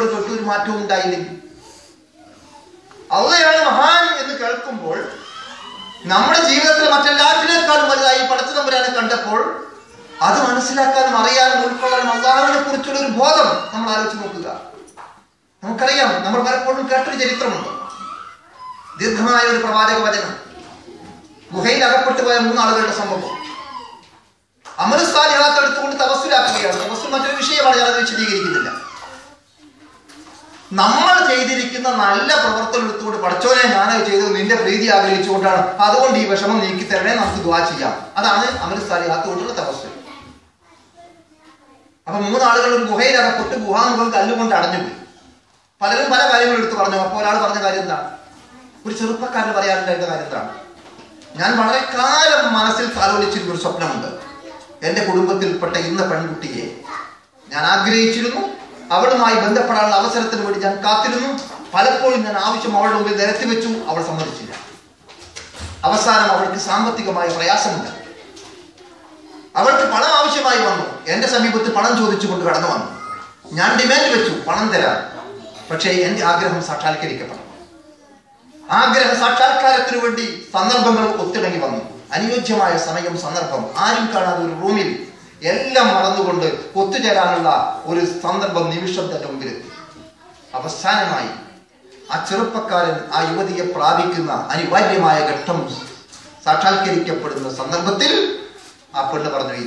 ഒട്ടും ഒരു മാറ്റവും ഉണ്ടായില്ലെങ്കിൽ. അള്ളയാണ് മഹാൻ എന്ന് കേൾക്കുമ്പോൾ നമ്മുടെ ജീവിതത്തിൽ മറ്റെല്ലാത്തിനേക്കാളും വലുതായി പടച്ചു നമ്പരാനെ കണ്ടപ്പോൾ അത് മനസ്സിലാക്കാനും അറിയാനും ഉൾക്കൊള്ളാനും അള്ളാഹുവിനെ കുറിച്ചുള്ള ഒരു ബോധം നമ്മൾ ആലോചിച്ച് നോക്കുക. നമുക്കറിയാം നമ്മൾ പലപ്പോഴും കേട്ടൊരു ചരിത്രമുണ്ട്. ദീർഘമായ ഒരു പ്രവാചക വചനം. ഗുഹയിൽ അകപ്പെട്ടു പോയ മൂന്നാളുകളുടെ സംഭവം. അമൃത്സാലിഹാത്ത് എടുത്തുകൊണ്ട് തപസ്സിലാക്കുകയാണ് തപസ് മറ്റൊരു വിഷയമാണ് ഞാനത് വിശദീകരിക്കുന്നില്ല. നമ്മൾ ചെയ്തിരിക്കുന്ന നല്ല പ്രവർത്തനം എടുത്തുകൊണ്ട് പഠിച്ചോനെ ഞാനത് ചെയ്തു നിന്റെ പ്രീതി ആഗ്രഹിച്ചുകൊണ്ടാണ്. അതുകൊണ്ട് ഈ വിഷമം നീക്കി തരണേ നമുക്ക് ദ്വാ ചെയ്യാം. അതാണ് അമൃത്സാലിഹാത്ത് കൊണ്ടുള്ള തപസ്. അപ്പൊ മൂന്നാളുകൾ ഒരു ഗുഹയിലകപ്പെട്ട് ഗുഹാമുഖം കല്ലുകൊണ്ട് അടഞ്ഞുപോയി പലരും പല കാര്യങ്ങളും എടുത്തു പറഞ്ഞു. അപ്പോൾ ഒരാൾ പറഞ്ഞ കാര്യം എന്താണ് ഒരു ചെറുപ്പക്കാരൻ പറയാറുണ്ടായിരുന്ന കാര്യം എന്താണ് ഞാൻ വളരെ കാലം മനസ്സിൽ ആലോചിച്ചിരുന്ന ഒരു സ്വപ്നമുണ്ട്. എന്റെ കുടുംബത്തിൽപ്പെട്ട ഇന്ന പെൺകുട്ടിയെ ഞാൻ ആഗ്രഹിച്ചിരുന്നു. അവളുമായി ബന്ധപ്പെടാനുള്ള അവസരത്തിന് വേണ്ടി ഞാൻ കാത്തിരുന്നു. പലപ്പോഴും ഞാൻ ആവശ്യം അവളുടെ മുമ്പിൽ നിരത്തി വെച്ചു. അവൾ സമ്മതിച്ചില്ല. അവസാനം അവൾക്ക് സാമ്പത്തികമായ പ്രയാസമുണ്ട്. അവൾക്ക് പണം ആവശ്യമായി വന്നു. എന്റെ സമീപത്ത് പണം ചോദിച്ചുകൊണ്ട് കടന്നു വന്നു. ഞാൻ ഡിമാൻഡ് വെച്ചു. പണം തരാം പക്ഷേ എന്റെ ആഗ്രഹം സാക്ഷാത്കരിക്കപ്പെടണം ആഗ്രഹ സാക്ഷാത്കാരത്തിനു വേണ്ടി സന്ദർഭങ്ങൾ ഒത്തിണങ്ങി വന്നു. അനുയോജ്യമായ സമയം സന്ദർഭം ആരും കാണാതെ ഒരു റൂമിൽ എല്ലാം മറന്നുകൊണ്ട് ഒത്തുചേരാനുള്ള ഒരു സന്ദർഭം നിമിഷം തന്റെ മുമ്പിലെത്തി അവസാനമായി ആ ചെറുപ്പക്കാരൻ ആ യുവതിയെ പ്രാപിക്കുന്ന അനിവാര്യമായ ഘട്ടം സാക്ഷാത്കരിക്കപ്പെടുന്ന സന്ദർഭത്തിൽ ആ പെണ്ണ് പറഞ്ഞു ഈ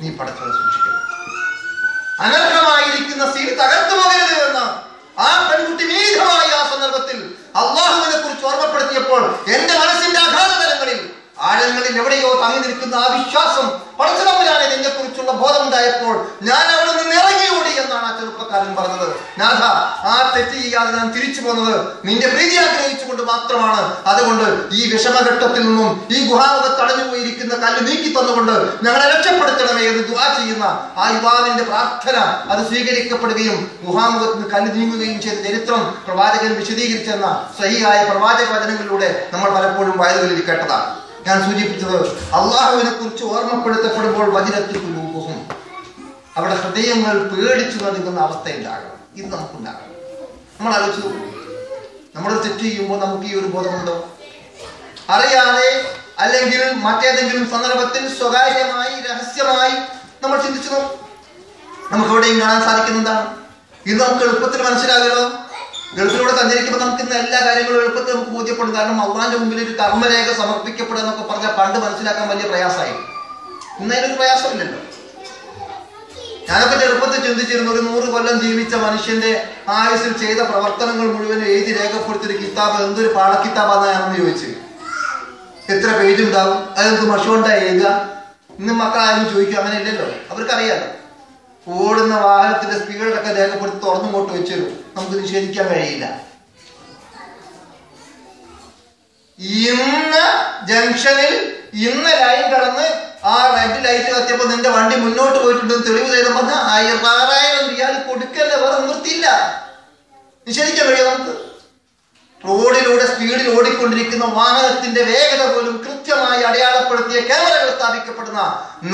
നീ പടച്ചോടെ സൂക്ഷിക്കണം അനർഹമായിരിക്കുന്ന സീൽ തകർത്തു പോകരുത് എന്ന് ആ പെൺകുട്ടി നീതമായി ആ സന്ദർഭത്തിൽ അള്ളാഹുവിനെ കുറിച്ച് ഓർമ്മപ്പെടുത്തിയപ്പോൾ എവിടെയോ തങ്ങി നിൽക്കുന്ന ആ വിശ്വാസം പടച്ചതമ്പുരാനെ എന്നെ കുറിച്ചുള്ള ബോധമുണ്ടായപ്പോൾ ഞാൻ അവിടെ നിന്ന് ഇറങ്ങി ഓടി എന്നാണ് ആ ചെറുപ്പക്കാരൻ പറഞ്ഞത്. നാഥ ആ തെറ്റ് ചെയ്യാതെ ഞാൻ തിരിച്ചു പോകുന്നത് നിന്റെ പ്രീതി ആഗ്രഹിച്ചുകൊണ്ട് മാത്രമാണ്. അതുകൊണ്ട് ഈ വിഷമഘട്ടത്തിൽ നിന്നും ഈ ഗുഹാമുഖത്ത് തടഞ്ഞു പോയിരിക്കുന്ന കല്ല് നീക്കി തന്നുകൊണ്ട് ഞങ്ങളെ രക്ഷപ്പെടുത്തണമേ എന്ന് ദുവാ ചെയ്യുന്ന ആ യുവാവിന്റെ പ്രാർത്ഥന അത് സ്വീകരിക്കപ്പെടുകയും ഗുഹാമുഖത്ത് നിന്ന് കല്ല് നീങ്ങുകയും ചെയ്ത ചരിത്രം പ്രവാചകൻ വിശദീകരിച്ചെന്ന സഹിയായ പ്രവാചക വചനങ്ങളിലൂടെ നമ്മൾ പലപ്പോഴും വയലുകളിൽ കേട്ടതാണ്. ഞാൻ സൂചിപ്പിച്ചത് അള്ളാഹുവിനെ കുറിച്ച് ഓർമ്മപ്പെടുത്തപ്പെടുമ്പോൾ വചനത്തിൽ കുലൂബുഹും അവിടെ ഹൃദയങ്ങൾ പേടിച്ചു നൽകുന്ന അവസ്ഥയുണ്ടാകണം. ഇത് നമുക്കുണ്ടാകണം. നമ്മൾ ആലോചിച്ചു നമ്മൾ തെറ്റ് ചെയ്യുമ്പോൾ നമുക്ക് ഈ ഒരു ബോധമുണ്ടോ? അറിയാതെ അല്ലെങ്കിൽ മറ്റേതെങ്കിലും സന്ദർഭത്തിൽ സ്വകാര്യമായി രഹസ്യമായി നമ്മൾ ചിന്തിച്ചു നമുക്ക് എവിടെയും കാണാൻ സാധിക്കുന്നതാണ് ഇത് നമുക്ക് എളുപ്പത്തിൽ മനസ്സിലാകലോ? ഗൾഫിലൂടെ സഞ്ചരിക്കുമ്പോൾ നമുക്ക് ഇന്ന് എല്ലാ കാര്യങ്ങളും എളുപ്പത്തിൽ നമുക്ക് ബോധ്യപ്പെടും. കാരണം അള്ളാന്റെ മുമ്പിൽ ഒരു കർമ്മരേഖ സമർപ്പിക്കപ്പെടുക എന്നൊക്കെ പറഞ്ഞാൽ പണ്ട് മനസ്സിലാക്കാൻ വലിയ പ്രയാസമായി. ഇന്ന് അതിനൊരു പ്രയാസമില്ലല്ലോ. ഞാനൊക്കെ ചെറുപ്പത്തിൽ ചിന്തിച്ചിരുന്നു ഒരു നൂറ് കൊല്ലം ജീവിച്ച മനുഷ്യന്റെ ആയുസിൽ ചെയ്ത പ്രവർത്തനങ്ങൾ മുഴുവൻ എഴുതി രേഖപ്പെടുത്തിയൊരു കിതാബ് എന്തൊരു പാടക്കിതാബാന്നാണെന്ന് ചോദിച്ചു. എത്ര പേജ് ഉണ്ടാവും? അതെന്ത് മഷുകൊണ്ടാ എഴുതുക? ഇന്ന് മക്കളാരും ചോദിക്കും അങ്ങനെ ഇല്ലല്ലോ അവർക്കറിയാലോ. ഓടുന്ന വാഹനത്തിന്റെ സ്പീഡൊക്കെ രേഖപ്പെടുത്തി തുറന്നു മോട്ട് വെച്ചു നമുക്ക് നിഷേധിക്കാൻ കഴിയില്ല. ഇന്ന് ജംഗ്ഷനിൽ ഇന്ന് ലൈൻ കടന്ന് ആ റെഡ് ലൈറ്റ് കത്തിയപ്പോ നിന്റെ വണ്ടി മുന്നോട്ട് പോയിട്ടുണ്ടെന്ന് തെളിവ് ചെയ്തെന്ന് പറഞ്ഞാൽ ആയിരം റിയാൽ കൊടുക്കല്ലേ? വേറെ നിവൃത്തിയില്ല. നിഷേധിക്കാൻ കഴിയാ നമുക്ക്? റോഡിലൂടെ സ്പീഡിൽ ഓടിക്കൊണ്ടിരിക്കുന്ന വാഹനത്തിന്റെ വേഗത പോലും കൃത്യമായി അടയാളപ്പെടുത്തിയ ക്യാമറകൾ സ്ഥാപിക്കപ്പെടുന്ന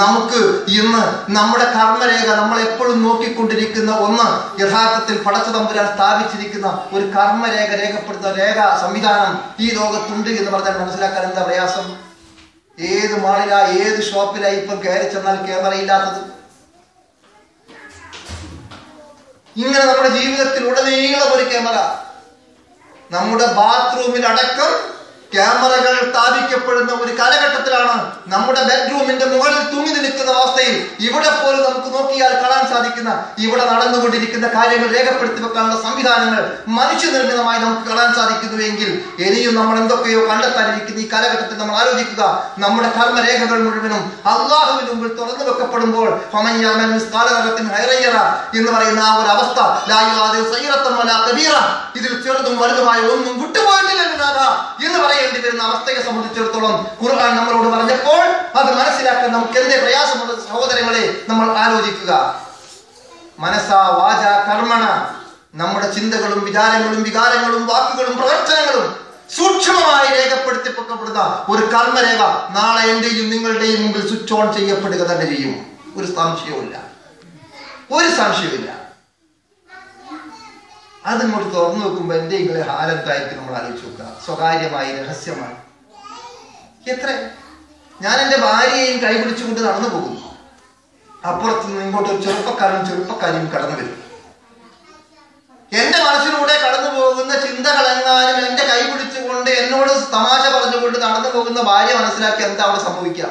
നമുക്ക് ഇന്ന് നമ്മുടെ കർമ്മരേഖ നമ്മൾ എപ്പോഴും നോക്കിക്കൊണ്ടിരിക്കുന്ന ഒന്ന് യഥാർത്ഥത്തിൽ പടച്ച തമ്പുരാൻ സ്ഥാപിച്ചിരിക്കുന്ന ഒരു കർമ്മരേഖ രേഖപ്പെടുത്തുന്ന രേഖ സംവിധാനം ഈ ലോകത്തുണ്ട് എന്ന് പറഞ്ഞാൽ മനസ്സിലാക്കാൻ എന്താ പ്രയാസം? ഏത് മാളിലാ ഏത് ഷോപ്പിലാ ഇപ്പം കയറി ചെന്നാൽ ക്യാമറ ഇല്ലാത്തത്? ഇങ്ങനെ നമ്മുടെ ജീവിതത്തിൽ ഉടനീളം ഒരു ക്യാമറ. നമ്മുടെ ബാത്റൂമിൽ അടക്കം ക്യാമറകൾ സ്ഥാപിക്കപ്പെടുന്ന ഒരു കാലഘട്ടത്തിലാണ് നമ്മുടെ ബെഡ്റൂമിന്റെ മുകളിൽ തൂങ്ങി നിൽക്കുന്ന അവസ്ഥയിൽ ഇവിടെ പോലും നമുക്ക് നോക്കിയാൽ കാണാൻ സാധിക്കുന്ന ഇവിടെ നടന്നുകൊണ്ടിരിക്കുന്ന കാര്യങ്ങൾ രേഖപ്പെടുത്തി വെക്കാനുള്ള സംവിധാനങ്ങൾ മനുഷ്യനിർമ്മിതമായി നമുക്ക് കാണാൻ സാധിക്കുന്നുവെങ്കിൽ ഇനിയും നമ്മൾ എന്തൊക്കെയോ കണ്ടെത്താനിരിക്കുന്ന ഈ കാലഘട്ടത്തിൽ നമ്മൾ ആലോചിക്കുക. നമ്മുടെ കർമ്മരേഖകൾ മുഴുവനും അള്ളാഹുവിന് മുമ്പിൽ തുറന്നു വെക്കപ്പെടുമ്പോൾ എന്ന് പറയുന്ന ആ ഒരു അവസ്ഥ ഇതിൽ ചെറുതും വലുതുമായ ഒന്നും വിട്ടുപോയിട്ടില്ല എന്ന് എന്ന് പറയേണ്ടി വരുന്ന അവസ്ഥയെ സംബന്ധിച്ചിടത്തോളം ഖുർആൻ നമ്മളോട് പറഞ്ഞപ്പോൾ അത് മനസ്സിലാക്കാൻ നമുക്ക് എന്തേ പ്രയാസമുള്ള സഹോദരങ്ങളെ നമ്മൾ ആലോചിക്കുക. മനസ്സാ വാച കർമ്മണ. നമ്മുടെ ചിന്തകളും വിചാരങ്ങളും വികാരങ്ങളും വാക്കുകളും പ്രവർത്തനങ്ങളും സൂക്ഷ്മമായി രേഖപ്പെടുത്തി പൊക്കപ്പെടുന്ന ഒരു കർമ്മരേഖ നാളെ എന്റെയും നിങ്ങളുടെയും മുമ്പിൽ സ്വിച്ച് ഓൺ ചെയ്യപ്പെടുക തന്നെ ചെയ്യും. ഒരു സംശയവുമില്ല. ഒരു സംശയവുമില്ല. അതിങ്ങോട്ട് തുറന്നു നോക്കുമ്പോൾ എന്റെ ഇങ്ങളെ ഹാലത്തായിരിക്കും നമ്മൾ ആലോചിച്ച് നോക്കുക. സ്വകാര്യമായി രഹസ്യമായി. എത്ര? ഞാൻ എന്റെ ഭാര്യയെയും കൈപിടിച്ചുകൊണ്ട് നടന്നു പോകുന്നു അപ്പുറത്ത് നിന്ന് ഇങ്ങോട്ട് ഒരു ചെറുപ്പക്കാരും ചെറുപ്പക്കാരിയും കടന്നു വരും. എന്റെ മനസ്സിലൂടെ കടന്നു പോകുന്ന ചിന്തകളെങ്ങാനും കൈ പിടിച്ചുകൊണ്ട് എന്നോട് തമാശ പറഞ്ഞുകൊണ്ട് നടന്നു പോകുന്ന ഭാര്യ മനസ്സിലാക്കി എന്താ അവിടെ സംഭവിക്കുക?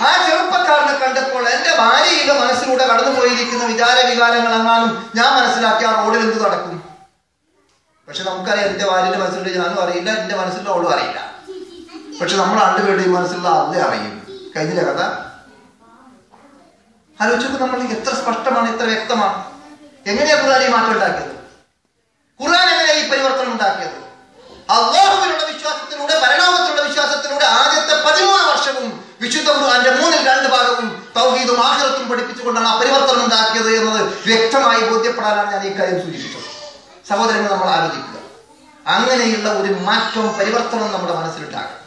ആ ചെറുപ്പക്കാരനെ കണ്ടപ്പോൾ എന്റെ ഭാര്യയുടെ മനസ്സിലൂടെ കടന്നു പോയിരിക്കുന്ന വിചാര വികാരങ്ങൾ എങ്ങാനും ഞാൻ മനസ്സിലാക്കി ആ റോഡിൽ എന്ത് നടക്കും? പക്ഷെ നമുക്കറിയാം എന്റെ ഭാര്യയുടെ മനസ്സിലൂടെ ഞാനും അറിയില്ല എന്റെ മനസ്സിലുള്ള അവളും അറിയില്ല. പക്ഷെ നമ്മൾ രണ്ടുപേരുടെയും മനസ്സിലുള്ള അതേ അറിയും. കഴിഞ്ഞില്ല കഥ? ആലോചിച്ചപ്പോൾ നമ്മൾ എത്ര സ്പഷ്ടമാണ് എത്ര വ്യക്തമാണ്. എങ്ങനെയാ ഖുർആൻ ഈ മാറ്റം ഉണ്ടാക്കിയത്? ഖുർആൻ എങ്ങനെയാ ഈ പരിവർത്തനം ഉണ്ടാക്കിയത്? അള്ളാഹുവിനുള്ള വിശ്വാസത്തിലൂടെ പരലോകത്തിലുള്ള വിശ്വാസത്തിലൂടെ ആദ്യത്തെ പതിമൂന്ന് വർഷവും വിശുദ്ധ ഖുർആന്റെ മൂന്നിൽ രണ്ട് ഭാഗവും തൗഹീദും ആഹിറത്തും പഠിപ്പിച്ചുകൊണ്ടാണ് ആ പരിവർത്തനം ഉണ്ടാക്കിയത് എന്നത് വ്യക്തമായി ബോധ്യപ്പെടാനാണ് ഞാൻ ഈ കാര്യം സൂചിപ്പിച്ചത്. സഹോദരങ്ങൾ നമ്മൾ ആലോചിക്കുക. അങ്ങനെയുള്ള ഒരു മാറ്റം പരിവർത്തനം നമ്മുടെ മനസ്സിലുണ്ടാകണം.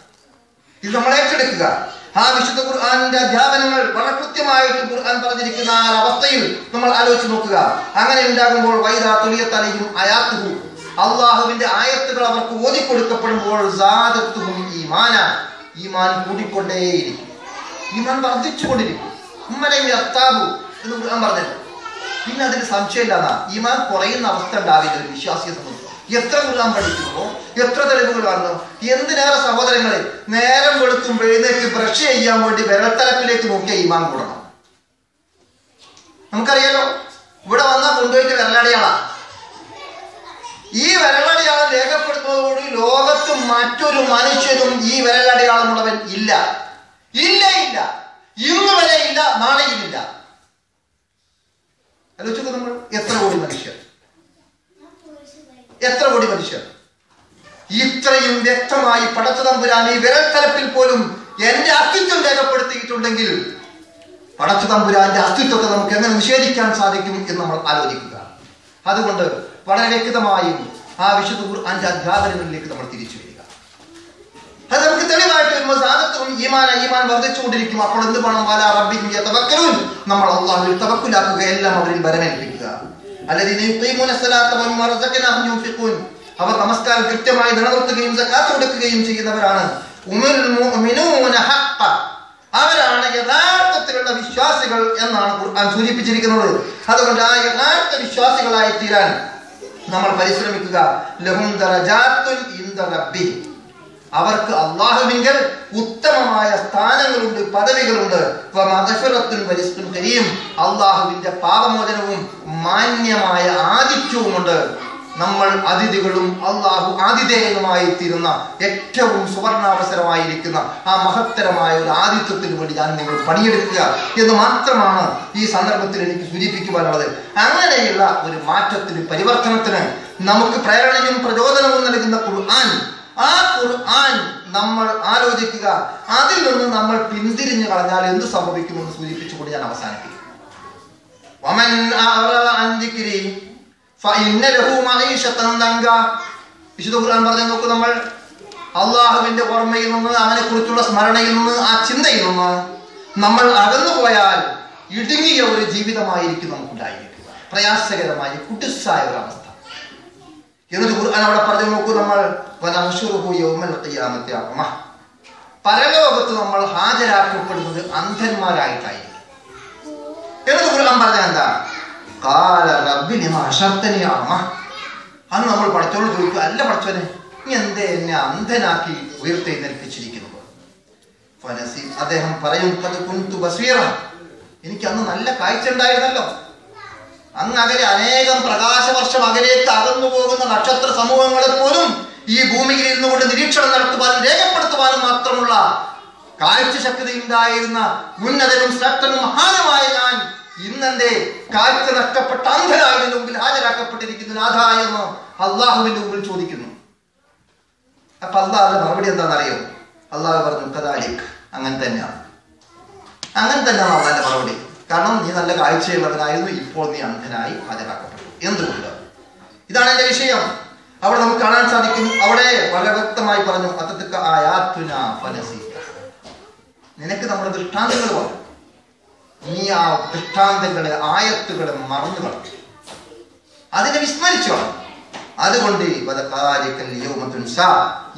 ഇത് നമ്മൾ ഏറ്റെടുക്കുക. ആ വിശുദ്ധ ഖുർആാനിന്റെ അധ്യാപനങ്ങൾ വളരെ കൃത്യമായിട്ട് ഖുർആൻ പറഞ്ഞിരിക്കുന്ന ആ അവസ്ഥയിൽ നമ്മൾ ആലോചിച്ച് നോക്കുക. അങ്ങനെ ഉണ്ടാകുമ്പോൾ വൈദാ തുലിയത്തലയും അയാത്തുഹു. അള്ളാഹുവിന്റെ ആയത്തുകൾ അവർക്ക് ഓതിക്കൊടുക്കപ്പെടുമ്പോൾ കൊടുക്കപ്പെടുമ്പോൾ ഈമാൻ കൂടിക്കൊണ്ടേയിരിക്കും. ഈമാൻ വർദ്ധിച്ചുകൊണ്ടിരിക്കും. എന്ന് ഖുർആൻ പറഞ്ഞല്ലോ. പിന്നെ അതിന് സംശയമില്ലാന്നാ ഈമാൻ കുറയുന്ന അവസ്ഥ ഉണ്ടാവില്ല ഒരു വിശ്വാസിയെ സംബന്ധിച്ച് എത്ര ഖുർആൻ പഠിക്കുന്നു? എത്ര തെളിവുകൾ കാണുന്നു? എന്തിനേറെ സഹോദരങ്ങളെ നേരം വെളുക്കുമ്പോൾ എഴുന്നേക്ക് ബ്രഷ് ചെയ്യാൻ വേണ്ടി വിരൽത്തലപ്പിലേക്ക് നോക്കിയ ഈമാൻ കൂടണം. നമുക്കറിയാലോ ഇവിടെ വന്നാൽ കൊണ്ടുപോയിട്ട് വിരലടയാളാ. ഈ വിരലടയാളം രേഖപ്പെടുത്തുന്നതോടുകൂടി ലോകത്ത് മറ്റൊരു മനുഷ്യനും ഈ വിരലടയാളമുള്ളവൻ ഇല്ല. ഇല്ല ഇല്ല. ഇന്ന് വരെ ഇല്ല നാളെയും ഇല്ല. ആലോചിച്ചു നമ്മൾ എത്ര കോടി മനുഷ്യർ? എത്ര കോടി മനുഷ്യർ? ഇത്രയും വ്യക്തമായി പടച്ചു തമ്പുരാൻ ഈ വിരൽത്തലപ്പിൽ പോലും എന്റെ അസ്തിത്വം രേഖപ്പെടുത്തിയിട്ടുണ്ടെങ്കിൽ പടച്ചു തമ്പുരാന്റെ അസ്തിത്വത്തെ നമുക്ക് എങ്ങനെ നിഷേധിക്കാൻ സാധിക്കും എന്ന് നമ്മൾ ആലോചിക്കുക. അതുകൊണ്ട് വളരെ വ്യക്തമായും ആ വിശുദ്ധ ഖുർആന്റെ അധ്യാപനങ്ങളിലേക്ക് നമ്മൾ തിരിച്ചു വരിക. അത് നമുക്ക് തെളിവായിട്ട് ഈമാൻ ഈമാൻ വർദ്ധിച്ചുകൊണ്ടിരിക്കും. അപ്പോൾ എന്ത് വേണം? വല റബ്ബിക്കും തവക്കലും നമ്മൾ അള്ളാഹുവിൽ തവക്കുലാക്കുക. എല്ലാം അവരിൽ വരമേൽപ്പിക്കുക. അവർ നമസ്കാരം കൃത്യമായി നിലനിർത്തുകയും സക്കാത്ത് കൊടുക്കുകയും ചെയ്യുന്നവരാണ്. അവരാണ് യഥാർത്ഥത്തിലുള്ള വിശ്വാസികൾ എന്നാണ് ഖുർആൻ സൂചിപ്പിച്ചിരിക്കുന്നത്. അതുകൊണ്ട് ആ യഥാർത്ഥ വിശ്വാസികളായി തീരാൻ നമ്മൾ പരിശ്രമിക്കുക. ലഹും ഇന്ദ അവർക്ക് അള്ളാഹുവിങ്കൽ ഉത്തമമായ സ്ഥാനങ്ങളുണ്ട് പദവികളുണ്ട്. കരീം. അള്ളാഹുവിന്റെ പാപമോചനവും മാന്യമായ ആതിഥ്യവുമുണ്ട് നമ്മൾ അതിഥികളും അള്ളാഹു ആതിഥേയനുമായി തീരുന്ന ഏറ്റവും സുവർണാവസരമായിരിക്കുന്ന ആ മഹത്തരമായ ഒരു ആതിഥ്യത്തിന് വേണ്ടി ഞാൻ നിങ്ങൾ പണിയെടുക്കുക എന്ന് മാത്രമാണ് ഈ സന്ദർഭത്തിൽ എനിക്ക് സൂചിപ്പിക്കുവാനുള്ളത്. അങ്ങനെയുള്ള ഒരു മാറ്റത്തിന് പരിവർത്തനത്തിന് നമുക്ക് പ്രേരണയും പ്രചോദനവും നൽകുന്ന ഖുർആൻ ആ ഖുർആൻ നമ്മൾ ആലോചിക്കുക. അതിൽ നിന്ന് നമ്മൾ പിന്തിരിഞ്ഞു കളഞ്ഞാൽ എന്ത് സംഭവിക്കുമെന്ന് സൂചിപ്പിച്ചുകൊണ്ട് ഞാൻ അവസാനിപ്പിക്കും വിശുദ്ധ ഖുർആൻ പറഞ്ഞു നോക്കൂ നമ്മൾ. അള്ളാഹുവിന്റെ ഓർമ്മയിൽ നിന്ന് അവനെ കുറിച്ചുള്ള സ്മരണയിൽ നിന്ന് ആ ചിന്തയിൽ നിന്ന് നമ്മൾ അകന്നു പോയാൽ ഇടുങ്ങിയ ഒരു ജീവിതമായിരിക്കും നമുക്കുണ്ടായിരിക്കുക. പ്രയാസകരമായ കുട്ടിസായ ഒരു അവസ്ഥ. എന്നിട്ട് ഖുർആൻ അവിടെ പറഞ്ഞു നോക്കൂ നമ്മൾ. പരലോകത്ത് നമ്മൾ ഹാജരാക്കപ്പെടുന്നത് അന്ധന്മാരായിട്ടായിരിക്കും. എന്നിട്ട് ഖുർആൻ പറഞ്ഞ എന്താ കാല റബ്ബി അഅമ. അന്ന് നമ്മൾ പഠിച്ചോട് ചോദിക്കുക അല്ല പഠിച്ചോനെ നീ എന്തേ എന്നെ അന്ധനാക്കി ഉയർത്തെഴുന്നേൽപ്പിച്ചിരിക്കുന്നത്? ഫനസി അദ്ദേഹം പറയും കത് കുന്തു ബസീറ. എനിക്ക് അന്ന് നല്ല കാഴ്ച ഉണ്ടായിരുന്നല്ലോ. അങ്ങ് അകലെ അനേകം പ്രകാശവർഷം അകലേക്ക് അകന്നു പോകുന്ന നക്ഷത്ര സമൂഹങ്ങളെ പോലും ഈ ഭൂമിയിൽ ഇരുന്നുകൊണ്ട് നിരീക്ഷണം നടത്തുവാനും രേഖപ്പെടുത്തുവാനും മാത്രമുള്ള കാഴ്ച ശക്തി ഉണ്ടായിരുന്ന ഉന്നതനും ശക്തനും മഹാനുമായ ഞാൻ ഇന്നെന്റെ കാഴ്ച നഷ്ടപ്പെട്ട അന്ധനാവിന്റെ മുമ്പിൽ ഹാജരാക്കപ്പെട്ടിരിക്കുന്ന നാഥാ എന്ന് അള്ളാഹുവിന്റെ മുമ്പിൽ ചോദിക്കുന്നു. അപ്പൊ അള്ളാഹുടെ മറുപടി എന്താണെന്നറിയോ? അള്ളാഹു പറഞ്ഞു കഥാലിക് അങ്ങനെ തന്നെയാണ്. അങ്ങനെ തന്നെയാണ് അള്ളാന്റെ മറുപടി. കാരണം നീ നല്ല കാഴ്ചയുള്ളവനായിരുന്നു ഇപ്പോൾ നീ അന്ധനായി ഹാജരാക്കപ്പെട്ടു. എന്തുകൊണ്ട്? ഇതാണ് എന്റെ വിഷയം. അവിടെ നമുക്ക് കാണാൻ സാധിക്കും. അവിടെ വളരെ വ്യക്തമായി പറഞ്ഞു ഫലസീത നിനക്ക് നമ്മുടെ ദൃഷ്ടാന്തങ്ങൾ പറഞ്ഞു നീ ആ ദൃഷ്ടാന്തങ്ങളെ ആയത്തുകളെ മറന്നു കളഞ്ഞു അതിനെ വിസ്മരിച്ചു അതുകൊണ്ട്.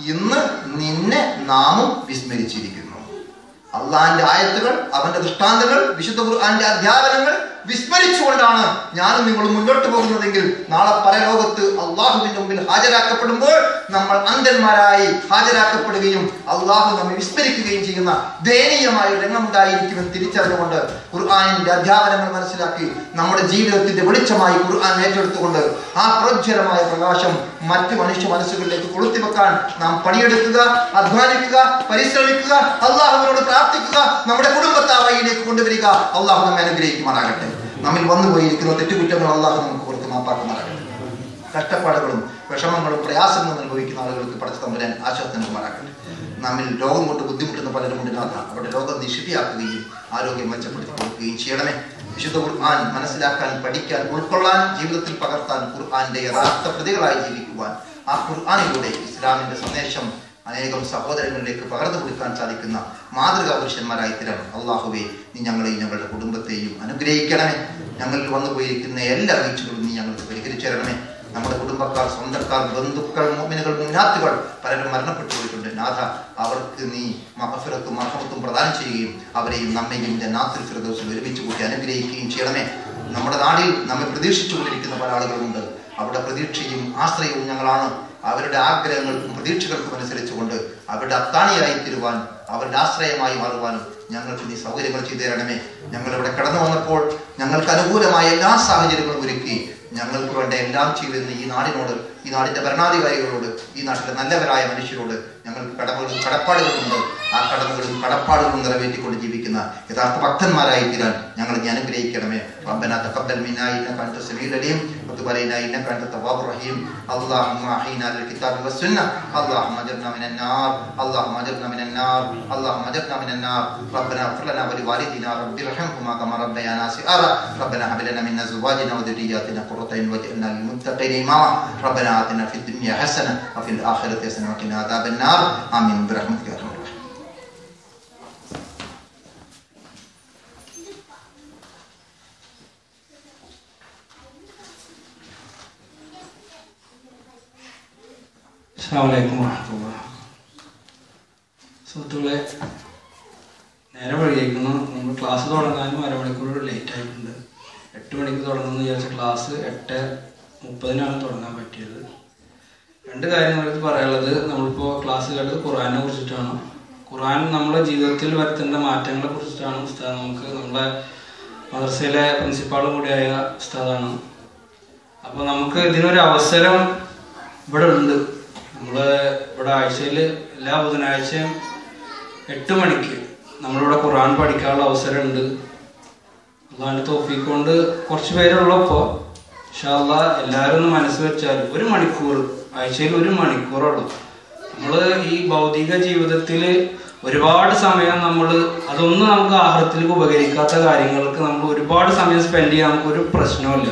ഇന്ന് നിന്നെ നാമും വിസ്മരിച്ചിരിക്കുന്നു അള്ളാന്റെ ആയത്തുകൾ അവന്റെ ദൃഷ്ടാന്തങ്ങൾ വിശുദ്ധ ഖുർആന്റെ അധ്യാപനങ്ങൾ വിസ്മരിച്ചുകൊണ്ടാണ് ഞാനും നിങ്ങളും മുന്നോട്ട് പോകുന്നതെങ്കിൽ നാളെ പരലോകത്ത് അള്ളാഹുവിന്റെ മുമ്പിൽ ഹാജരാക്കപ്പെടുമ്പോൾ നമ്മൾ അന്ധന്മാരായി ഹാജരാക്കപ്പെടുകയും അള്ളാഹു നമ്മെ വിസ്മരിക്കുകയും ചെയ്യുന്ന ദയനീയമായ രംഗമുണ്ടായിരിക്കുമെന്ന് തിരിച്ചറിഞ്ഞുകൊണ്ട് ഖുർആാനിന്റെ അധ്യാപനങ്ങൾ മനസ്സിലാക്കി നമ്മുടെ ജീവിതത്തിന്റെ വെളിച്ചമായി ഖുർആൻ ഏറ്റെടുത്തുകൊണ്ട് ആ പ്രോജ്വലമായ പ്രകാശം മറ്റു മനുഷ്യ മനസ്സുകളിലേക്ക് കൊളുത്തിവെക്കാൻ നാം പണിയെടുക്കുക അധ്വാനിക്കുക പരിശ്രമിക്കുക. അള്ളാഹുവിനോട് പ്രാർത്ഥിക്കുക നമ്മുടെ കുടുംബത്തെ ആ വഴിയിലേക്ക് കൊണ്ടുവരിക. അള്ളാഹു നമ്മെ അനുഗ്രഹിക്കുമാറാകട്ടെ. നമ്മിൽ വന്നു പോയിരിക്കുന്ന തെറ്റുകുറ്റങ്ങൾ അള്ളാഹു നമുക്ക് പുറത്ത് മാപ്പാക്കുമാറാകട്ടെ. കഷ്ടപ്പാടുകളും വിഷമങ്ങളും പ്രയാസങ്ങളും അനുഭവിക്കുന്ന ആളുകൾക്ക് പടച്ച തമ്പുരാൻ ആശ്വാസം നൽകുമാറാകട്ടെ. നമ്മിൽ രോഗം കൊണ്ട് ബുദ്ധിമുട്ടുന്ന പലരും നാഥ. അവരുടെ രോഗം നിഷിപ്പിയാക്കുകയും ആരോഗ്യം മെച്ചപ്പെടുത്തി കൊടുക്കുകയും ചെയ്യണമേ. വിശുദ്ധ ഖുർആൻ മനസ്സിലാക്കാൻ പഠിക്കാൻ ഉൾക്കൊള്ളാൻ ജീവിതത്തിൽ പകർത്താൻ ഖുർആന്റെ യഥാർത്ഥ പ്രതികളായി ജീവിക്കുവാൻ ആ ഖുർആാനിലൂടെ ഇസ്ലാമിന്റെ സന്ദേശം അനേകം സഹോദരങ്ങളിലേക്ക് പകർന്നു കൊടുക്കാൻ സാധിക്കുന്ന മാതൃകാ പുരുഷന്മാരായി തരാം. അള്ളാഹുവെ നീ ഞങ്ങളെയും ഞങ്ങളുടെ കുടുംബത്തെയും അനുഗ്രഹിക്കണമേ. ഞങ്ങളിൽ വന്നു പോയിരിക്കുന്ന എല്ലാ വീഴ്ചകളും നീ ഞങ്ങൾക്ക് പരിഹരിച്ചു തരണമേ നമ്മുടെ കുടുംബക്കാർ സ്വന്തക്കാർ ബന്ധുക്കൾ മോമിനുകൾ മുന്നാത്തുകൾ പലരും മരണപ്പെട്ടു പോയിട്ടുണ്ട്. നാഥ അവർക്ക് നീ മഹഫിറത്തും മഹമത്തും പ്രദാനം ചെയ്യുകയും അവരെയും നമ്മയും ജന്നാത്തിൽ ഫിറദോസിൽ ഒരുമിച്ച് കൂട്ടി അനുഗ്രഹിക്കുകയും ചെയ്യണമേ. നമ്മുടെ നാടിൽ നമ്മെ പ്രതീക്ഷിച്ചുകൊണ്ടിരിക്കുന്ന പല ആളുകളുമുണ്ട്. അവിടെ പ്രതീക്ഷയും ആശ്രയവും ഞങ്ങളാണ്. അവരുടെ ആഗ്രഹങ്ങൾക്കും പ്രതീക്ഷകൾക്കും അനുസരിച്ചുകൊണ്ട് അവരുടെ അത്താണിയായി തീരുവാൻ അവരുടെ ആശ്രയമായി മാറുവാനും ഞങ്ങൾക്ക് നീ സൗകര്യങ്ങൾ ചെയ്തു തരണമേ. ഞങ്ങൾ ഇവിടെ കടന്നു വന്നപ്പോൾ ഞങ്ങൾക്ക് അനുകൂലമായ എല്ലാ സാഹചര്യങ്ങളും ഒരുക്കി ഞങ്ങൾക്ക് വേണ്ട എല്ലാം ചെയ്തിരുന്ന ഈ നാടിനോട് ഈ നാടിന്റെ ഭരണാധികാരികളോട് ഈ നാട്ടിലെ നല്ലവരായ മനുഷ്യരോട് ഞങ്ങൾക്ക് കടമകളും കടപ്പാടുകളുമുണ്ട് ആ കടമകളും കടപ്പാടുകളും നിറവേറ്റിക്കൊണ്ട് ജീവിക്കുന്ന യഥാർത്ഥ ഭക്തന്മാരായി തീരാൻ ഞങ്ങൾ നീ അനുഗ്രഹിക്കണമേ ربنا تقبل منا انك انت السميع العليم وتب علينا انك انت التواب الرحيم اللهم احينا للكتاب والسنه اللهم اجرنا من النار اللهم اجرنا من النار اللهم اجرنا من النار ربنا اغفر لنا ولوالدينا رب ارحمهما كما ربيانا صغارا ربنا هب لنا من ازواجنا وذرياتنا قرة عين واجعلنا للمتقين اماما ربنا اتنا في الدنيا حسنه وفي الاخره حسنه وقنا عذاب النار امين برحمتك يا ارحم الراحمين അസ്സാമലൈക്കും വാഹത്തുള്ള സുഹൃത്തുക്കളെ നേരെ വഴിയേക്കുന്നു നമ്മൾ ക്ലാസ് തുടങ്ങാനും അരമണിക്കൂർ ലേറ്റ് ആയിട്ടുണ്ട് എട്ട് മണിക്ക് തുടങ്ങുമെന്ന് വിചാരിച്ച ക്ലാസ് എട്ട് മുപ്പതിനാണ് തുടങ്ങാൻ കാര്യങ്ങൾ എടുത്ത് പറയാനുള്ളത് നമ്മളിപ്പോൾ ക്ലാസ് കേട്ടത് ഖുറാനെ കുറിച്ചിട്ടാണ്. ഖുറാൻ നമ്മുടെ ജീവിതത്തിൽ വരുത്തേണ്ട മാറ്റങ്ങളെ കുറിച്ചിട്ടാണ് ഉസ്താദ്. നമുക്ക് നമ്മുടെ മദർസയിലെ പ്രിൻസിപ്പാളും കൂടിയായ ഉസ്താദാണ്. അപ്പോൾ നമുക്ക് ഇതിനൊരു അവസരം ഇവിടെ ഉണ്ട്. നമ്മൾ ഇവിടെ ആഴ്ചയിൽ എല്ലാ ബുധനാഴ്ചയും എട്ട് മണിക്ക് നമ്മളിവിടെ ഖുറാൻ പഠിക്കാനുള്ള അവസരമുണ്ട്. അള്ളാഹിന്റെ തോഫീക്ക് കൊണ്ട് കുറച്ച് പേരുള്ളപ്പോൾ ഇൻഷാല്ല എല്ലാവരും ഒന്ന് മനസ്സ് വെച്ചാൽ ഒരു മണിക്കൂർ ആഴ്ചയിൽ ഒരു മണിക്കൂറുള്ളൂ നമ്മൾ ഈ ഭൗതിക ജീവിതത്തിൽ ഒരുപാട് സമയം നമ്മൾ അതൊന്നും നമുക്ക് ആഹാരത്തിലേക്ക് ഉപകരിക്കാത്ത കാര്യങ്ങൾക്ക് നമ്മൾ ഒരുപാട് സമയം സ്പെൻഡ് ചെയ്യാൻ നമുക്ക് ഒരു പ്രശ്നമില്ല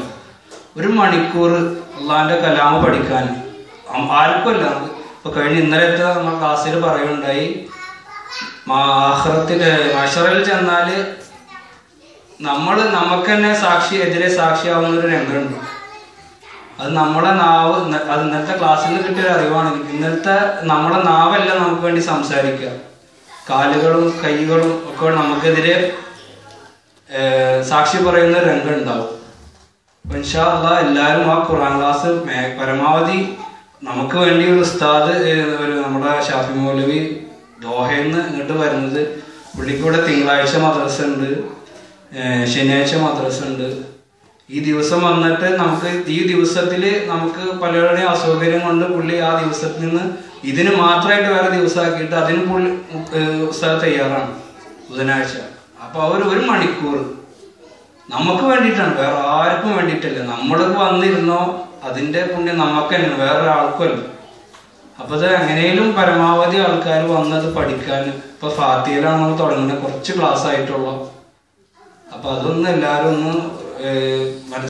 ഒരു മണിക്കൂർ അള്ളാഹിന്റെ കലാമ പഠിക്കാൻ ആർക്കുമല്ല ഇപ്പൊ കഴിഞ്ഞ ഇന്നലത്തെ നമ്മൾ ക്ലാസ്സിൽ പറയുണ്ടായി ആഹ്റത്തിൽ മഷറിൽ ചെന്നാൽ നമ്മൾ നമുക്ക് തന്നെ സാക്ഷി എതിരെ സാക്ഷിയാവുന്ന ഒരു രംഗമുണ്ട് അത് നമ്മുടെ നാവ് അത് ഇന്നത്തെ ക്ലാസ്സിൽ നിന്ന് കിട്ടിയ അറിവാണ്. ഇന്നത്തെ നമ്മുടെ നാവല്ല നമുക്ക് വേണ്ടി സംസാരിക്കുക കാലുകളും കൈകളും ഒക്കെ നമുക്കെതിരെ സാക്ഷി പറയുന്ന രംഗം ഉണ്ടാവും. എല്ലാവരും ആ ഖുറാൻ ക്ലാസ് പരമാവധി നമുക്ക് വേണ്ടി ഒരു ഉസ്താദ് നമ്മുടെ ഷാഫി മൗലവി ദോഹയിൽ നിന്ന് ഇങ്ങോട്ട് വരുന്നത് പുള്ളിക്കൂടെ തിങ്കളാഴ്ച മദ്രസ ഉണ്ട്. ശനിയാഴ്ച മദ്രസ ഉണ്ട്. ഈ ദിവസം വന്നിട്ട് നമുക്ക് ഈ ദിവസത്തിൽ നമുക്ക് പലരുടെയും അസൗകര്യം കൊണ്ട് പുള്ളി ആ ദിവസത്തിൽ നിന്ന് ഇതിന് മാത്രമായിട്ട് വേറെ ദിവസമാക്കിയിട്ട് അതിന് പുള്ളി ഉസ്താദ് തയ്യാറാണ് ബുധനാഴ്ച. അപ്പൊ അവർ ഒരു മണിക്കൂർ. നമുക്ക് വേണ്ടിയിട്ടാണ്. വേറെ ആർക്കും വേണ്ടിയിട്ടല്ല. നമ്മൾ വന്നിരുന്നോ അതിന്റെ പുണ്യം നമുക്ക് തന്നെയാണ്. വേറെ ആൾക്കുമല്ല അപ്പൊ അത് എങ്ങനെയും പരമാവധി ആൾക്കാർ വന്നത് പഠിക്കാൻ. ഇപ്പൊ ഫാത്തിയിലാണ് നമ്മൾ തുടങ്ങുന്നത്. കുറച്ച് ക്ലാസ് ആയിട്ടുള്ളൂ. അപ്പൊ അതൊന്നും എല്ലാരും ഒന്ന് ഏഹ്, മനസ്സി-